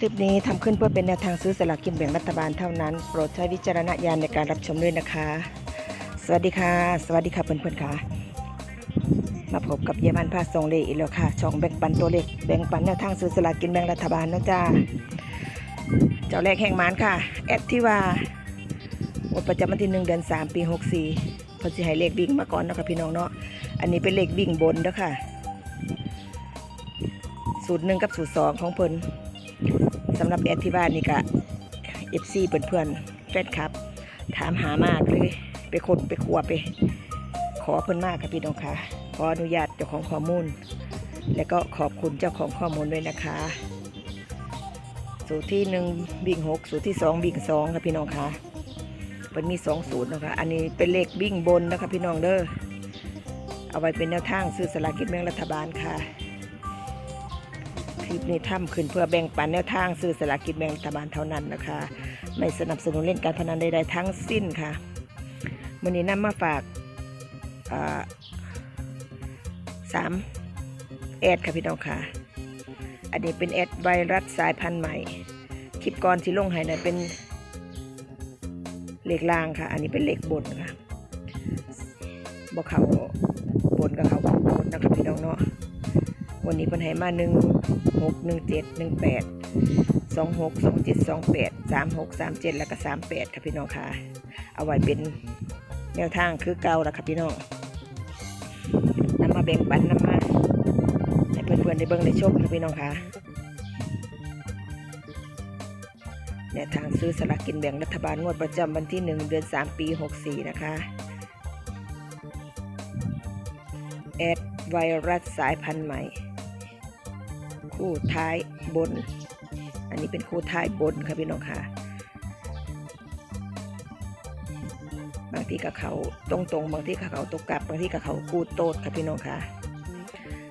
คลิปนี้ทำขึ้นเพื่อเป็นแนวทางซื้อสลากกินแบ่งรัฐบาลเท่านั้น โปรดใช้วิจารณญาณในการรับชมด้วยนะคะ สวัสดีค่ะ สวัสดีค่ะเพื่อนๆค่ะ มาพบกับเยมันพาทรงเลขอีกแล้วค่ะ ช่องแบ่งปันตัวเลขแบ่งปันแนวทางซื้อสลากกินแบ่งรัฐบาลนะจ้าเจ้าแรกแห่งมานค่ะ แอดที่ว่าหมดประจำวันที่หนึ่งเดือนสามปีหกสี่พอสิให้เลขบิ่งมาก่อนเนาะคะพี่น้องเนาะ อันนี้เป็นเลขบิ่งบนเด้อค่ะ สูตรหนึ่งกับสูตรสองของเพิ่น สำหรับแอดที่บ้านนี่ก็เอฟซีเพื่อนๆแฟนคลับ ถามหามากเลย ไปคนไปขัวไป ขอเพิ่นมากค่ะพี่น้องค่ะ ขออนุญาตเจ้าของข้อมูล และก็ขอบคุณเจ้าของข้อมูลด้วยนะคะ สูตรที่หนึ่งบิ่งหกสูตรที่สองบิ่งสองค่ะพี่น้องค่ะมันมีสองสูตรนะคะอันนี้เป็นเลขบิ่งบนนะคะพี่น้องเด้อเอาไว้เป็นแนวทางซื้อสลากกินแบ่งรัฐบาลค่ะ คลิปนี้ทำขึ้นเพื่อแบ่งปันแนวทางซื้อสลากกินแบ่งรัฐบาลเท่านั้นนะคะ ไม่สนับสนุนเล่นการพนันใดๆทั้งสิ้นค่ะวันนี้นำมาฝากสามแอดค่ะพี่น้องค่ะ อันนี้เป็นแอดไวรัสสายพันธุ์ใหม่ คลิปก่อนที่ลงให้นะเป็นเลขล่างค่ะ อันนี้เป็นเลขบนค่ะบอกเขาบนกับเขาบนนะคะพี่น้องเนาะ วันนี้เพิ่นให้มาหนึ่งหกหนึ่งเจ็ดหนึ่งแปดสองหกสองเจ็ดสองแปดสามหกสามเจ็ดแล้วก็สามแปดค่ะพี่น้องค่ะ เอาไว้เป็นแนวทางคือเก่าแล้วค่ะพี่น้องนำมาแบ่งปันนำมาให้เพื่อนๆได้เบิ่งได้ชมค่ะพี่น้องค่ะแนวทางซื้อสลากกินแบ่งรัฐบาลงวดประจำวันที่หนึ่งเดือนสามปีหกสี่นะคะ แอดไวรัสสายพันธุ์ใหม่ คู่ท้ายบน อันนี้เป็นคู่ท้ายบนค่ะพี่น้องค่ะ บางทีกับเขาตรงตรงบางทีกับเขาตกกลับบางทีกับเขากูโตดค่ะพี่น้องค่ะ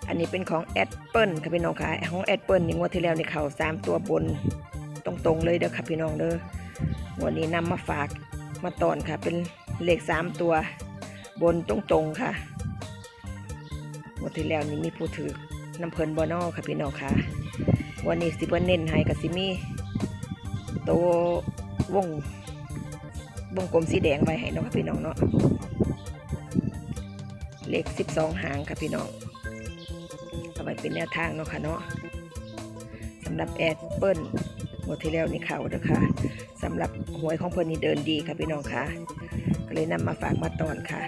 อันนี้เป็นของแอดเปิลค่ะพี่น้องค่ะ ของแอดเปิลนี่งวดที่แล้วนี่เขาสามตัวบนตรงๆเลยเด้อค่ะพี่น้องเด้อวันนี้นำมาฝากมาตอนค่ะ เป็นเลขสามตัวบนตรงๆค่ะงวดที่แล้วนี่มีผู้ถือ น้ำเพลินบอนอค่ะพี่น้องค่ะ วันนี้สิบวันเน้นให้กับสิมีโตววงวงกลมสีแดงไว้ให้เนาะค่ะพี่น้องเนาะเลขสิบสองหางค่ะพี่น้องเอาไว้เป็นแนวทางเนาะค่ะเนาะสำหรับแอดเปิลงวดที่แล้วนี่เขาเด้อค่ะสำหรับหวยของเพิ่นนี่เดินดีค่ะพี่น้องค่ะ ก็เลยนำมาฝากมาตอนค่ะ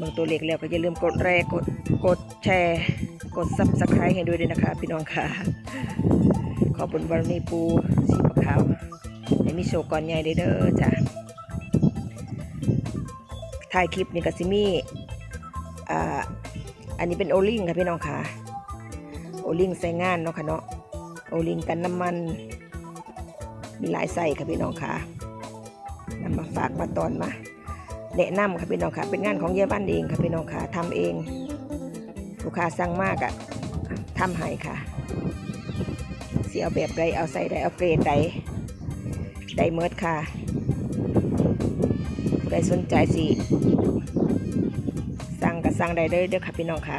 เบางตัวเล็กแล้วก็อย่าลืมกดแรกกดกดแชร์ กดซับสไครต์ให้ด้วยด้วยนะคะ พี่น้องค่ะ ขอบุญบารมีปูสีมะขาวให้มีโชคก่อนใหญ่เด้อจ้ะถ่ายคลิปนี่ก็สิมีอ่าอันนี้เป็นโอลิงค่ะพี่น้องค่ะ โอลิงใส่งานเนาะค่ะเนาะ โอลิงกันน้ำมัน มีหลายใส่ค่ะพี่น้องค่ะนำมาฝากมาตอนมา แนะนำค่ะพี่น้องค่ะ เป็นงานของเยบ้านเองค่ะพี่น้องค่ะทำเอง ลูกค้าสั่งมากอะทำให้ค่ะเสียเอาแบบใดเอาใส่ใดเอาเกรดใดใดเมิดค่ะผู้ใดสนใจสิสั่งกับสั่งใดเลยเด้อค่ะพี่น้องค่ะ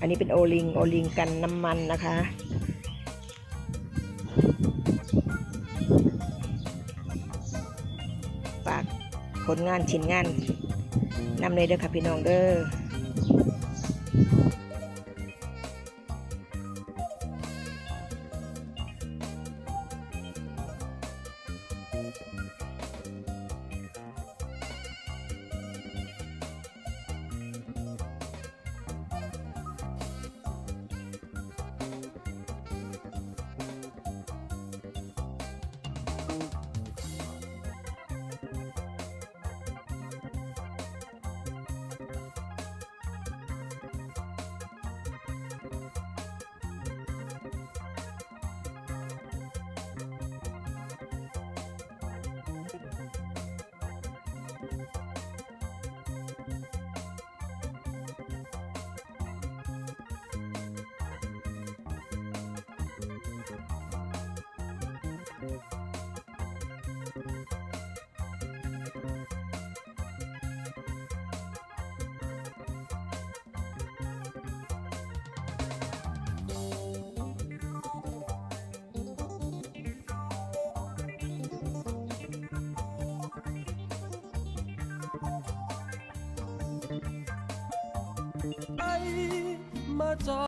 อันนี้เป็นโอลิงโอลิงกันน้ำมันนะคะ ผลงานชิ้นงานนำเลยเด้อค่ะพี่น้องเด้อ My dog.